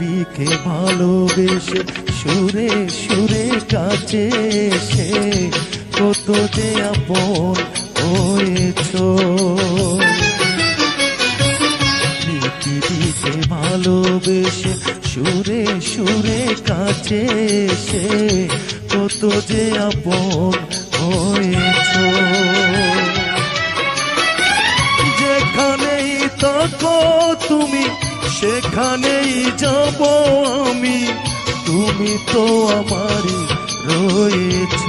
নবীকে ভালোবেসে সুরে সুরে কাছে সে কত যে আপন হয়েছ। পৃথিবীকে ভালোবেসে সুরে সুরে কাছে সে কত যে আপন হয়েছ। যেখানেই থাকো তুমি সেখানেই যাব আমি। তুমি তো আমারই রয়েছ।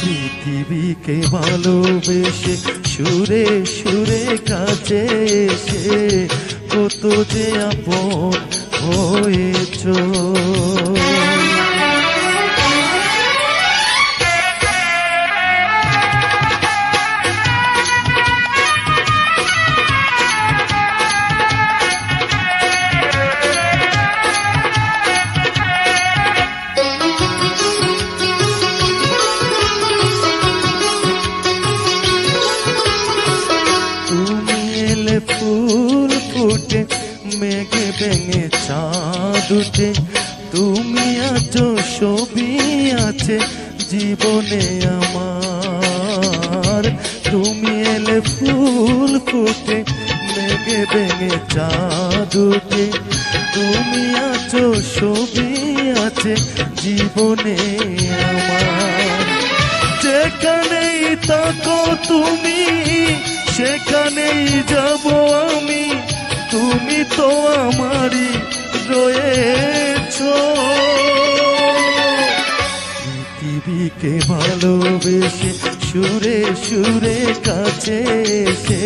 পৃথিবীকে ভালোবেসে সুরে সুরে কাছে এসে কত যে আপন হয়েছ। ফুল ফুটে, মেঘে ভেঙে চাঁদ উঠে তুমি আছো ছবি আছে, জীবনে আমার। তুমি এলে ফুল ফুটে, মেঘে ভেঙে চাঁদ উঠে তুমি আছো ছবি আছে, জীবনে আমার। যেখানেই থাকো তুমি সেখানেই যাব আমি। তুমি তো আমারই রয়েছ। পৃথিবীকে ভালোবেসে সুরে সুরে কাছে এসে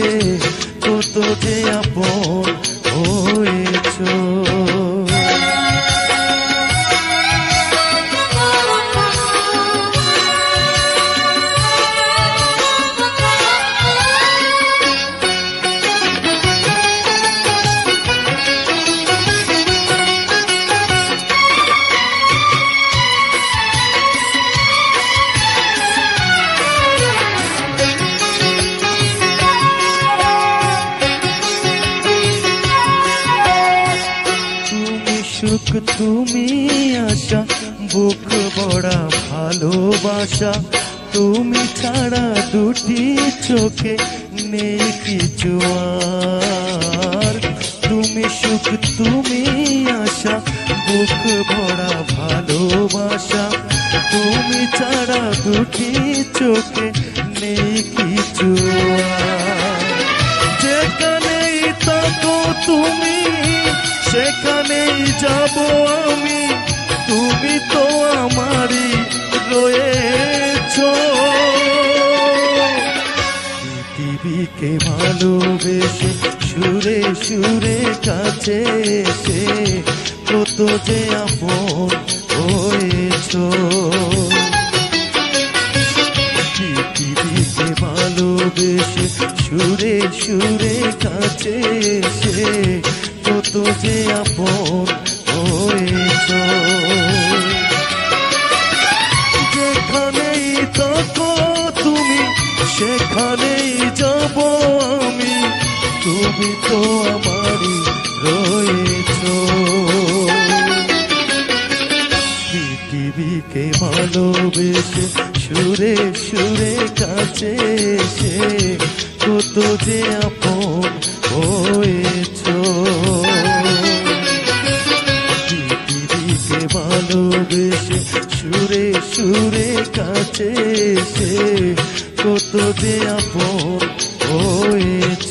কত যে আপন হয়েছ। সুখ তুমি আশা, বুক বড়া ভালোবাসা। তুমি ছাড়া দুটি চোখে নেই কিছু আর। তুমি সুখ, তুমি আশা, বুক ভরা ভালোবাসা। তুমি ছাড়া দুটি চোখে নেই কিছু যাব আমি। তুমি তো আমারই রয়েছ। পৃথিবীকে ভালোবেসে সুরে সুরে কাছে এসে কত যে আপন হয়েছ। পৃথিবীকে ভালোবেসে সুরে সুরে কাছে এসে কত যে আপন হয়েছ যেখানেই থাকো সেখানেই যাব আমি। তুমি তো আমারই রয়েছ। পৃথিবীকে ভালোবেসে সুরে সুরে কাছে এসে, কত যে আপন হয়েছ। ভালোবেসে সুরে সুরে কাছে কত যে আপন হয়েছ।